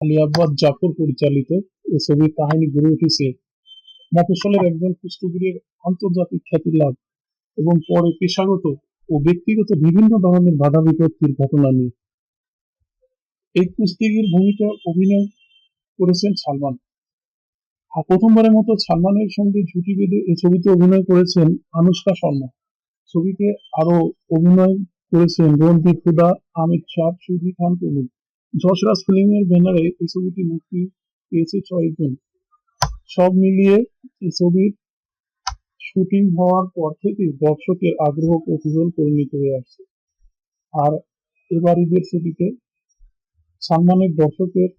জাফর পরিচালিত ছবির কাহিনী গড়ে উঠেছে। মফস্বলের একজন আন্তর্জাতিক খ্যাতি লাভ এবং পরে পেশাগত ও ব্যক্তিগত বিভিন্ন ধরনের বাধা বিপত্তির ঘটনা নিয়ে। এই কুস্তিগির ভূমিকা অভিনয় করেছেন সালমান। আর প্রথমবারের মতো সালমানের সঙ্গে জুটি বেঁধে এই ছবিতে অভিনয় করেছেন আনুষ্কা শর্মা। ছবিতে আরও অভিনয় করেছেন রণদীপ হুদা, আমির শাহ, সুধি খান প্রমুখ। যশরাজ ফিল্মের ব্যানারে এই ছবিটি মুক্তি পেয়েছে ছয় জুন সব মিলিয়ে এই ছবির শুটিং হওয়ার পর থেকে দর্শকের আগ্রহ কৌতূহল পরিণত হয়ে আসছে। আর এবার ঈদের ছবিতে সালমানের দর্শকের